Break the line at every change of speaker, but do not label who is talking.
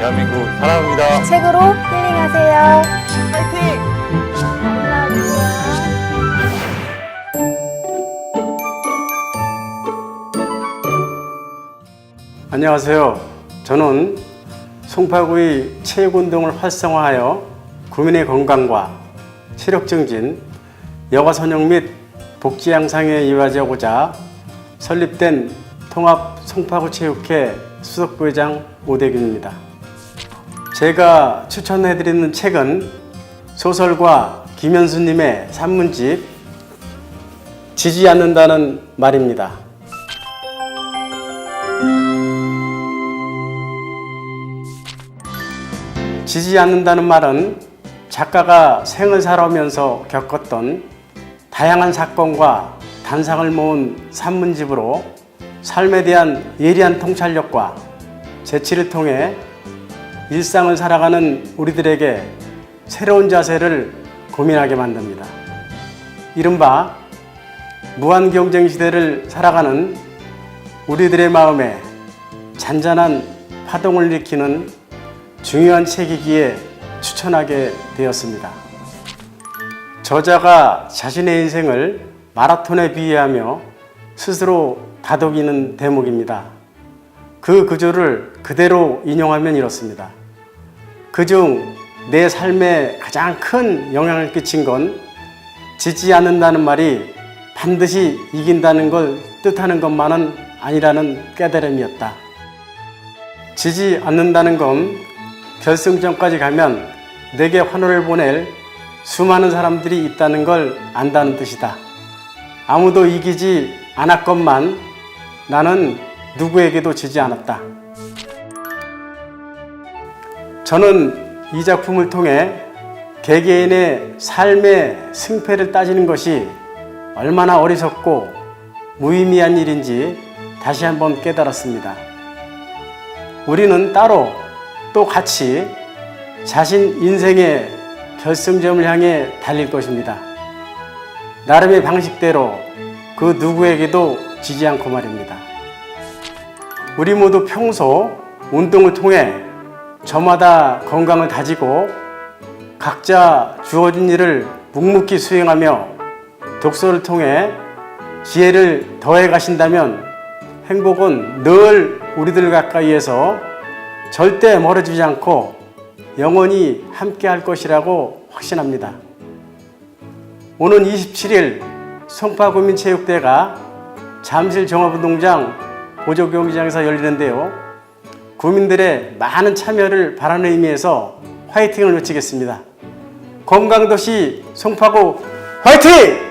대한민국 사랑합니다.
책으로 힐링하세요.
파이팅!
감사합니다.
안녕하세요. 저는 송파구의 체육운동을 활성화하여 구민의 건강과 체력 증진, 여가 선용 및 복지 향상에 이바지하고자 설립된 통합 송파구 체육회 수석부회장 오대균입니다. 제가 추천해드리는 책은 소설가 김현수님의 산문집 지지 않는다는 말입니다. 지지 않는다는 말은 작가가 생을 살아오면서 겪었던 다양한 사건과 단상을 모은 산문집으로 삶에 대한 예리한 통찰력과 재치를 통해 일상을 살아가는 우리들에게 새로운 자세를 고민하게 만듭니다. 이른바 무한 경쟁 시대를 살아가는 우리들의 마음에 잔잔한 파동을 일으키는 중요한 책이기에 추천하게 되었습니다. 저자가 자신의 인생을 마라톤에 비유하며 스스로 다독이는 대목입니다. 그 구조를 그대로 인용하면 이렇습니다. 그중 내 삶에 가장 큰 영향을 끼친 건 지지 않는다는 말이 반드시 이긴다는 걸 뜻하는 것만은 아니라는 깨달음이었다. 지지 않는다는 건 결승전까지 가면 내게 환호를 보낼 수많은 사람들이 있다는 걸 안다는 뜻이다. 아무도 이기지 않았건만 나는 누구에게도 지지 않았다. 저는 이 작품을 통해 개개인의 삶의 승패를 따지는 것이 얼마나 어리석고 무의미한 일인지 다시 한번 깨달았습니다. 우리는 따로 또 같이 자신 인생의 결승점을 향해 달릴 것입니다. 나름의 방식대로 그 누구에게도 지지 않고 말입니다. 우리 모두 평소 운동을 통해 저마다 건강을 다지고 각자 주어진 일을 묵묵히 수행하며 독서를 통해 지혜를 더해 가신다면 행복은 늘 우리들 가까이에서 절대 멀어지지 않고 영원히 함께 할 것이라고 확신합니다. 오는 27일 송파구민체육대가 잠실 종합운동장 보조경기장에서 열리는데요. 구민들의 많은 참여를 바라는 의미에서 화이팅을 외치겠습니다. 건강도시 송파구 화이팅!